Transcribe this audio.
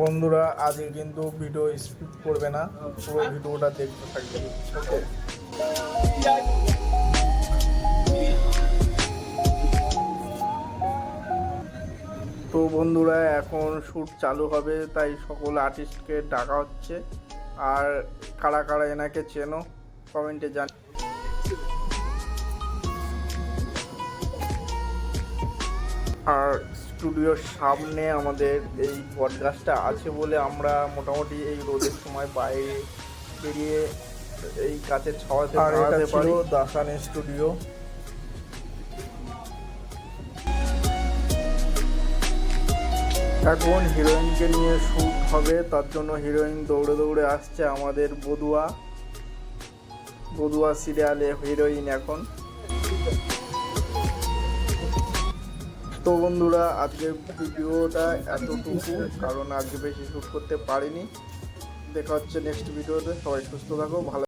বন্ধুরা, আজকে কিন্তু ভিডিও স্কিপ করবে না। পুরো ভিডিওটা দেখতে থাকবে। ওকে তো বন্ধুরা, এখন শ্যুট চালু হবে, তাই সকল আর্টিস্টকে ডাকা হচ্ছে। আর কারা কারা এনাকে চেনো কমেন্টে জান আর স্টুডিওর সামনে আমাদের এই পডকাস্টটা আছে বলে আমরা মোটামুটি এই রোদের সময় বাইরে বেরিয়ে এই কাছে ছাওয়াতে দাঁড়াতে পারি। দাসান স্টুডিও। এখন হিরোইনকে নিয়ে শ্যুট হবে তার জন্য হিরোইন দৌড়ে দৌড়ে আসছে আমাদের বদুয়া। বদুয়া সিরিয়ালে হিরোইন এখন। তো বন্ধুরা, আজকের ভিডিওটা এতটুকু, কারণ আজকে বেশি শ্যুট করতে পারিনি। দেখা হচ্ছে নেক্সট ভিডিওতে, সবাই সুস্থ থাকো, ভালো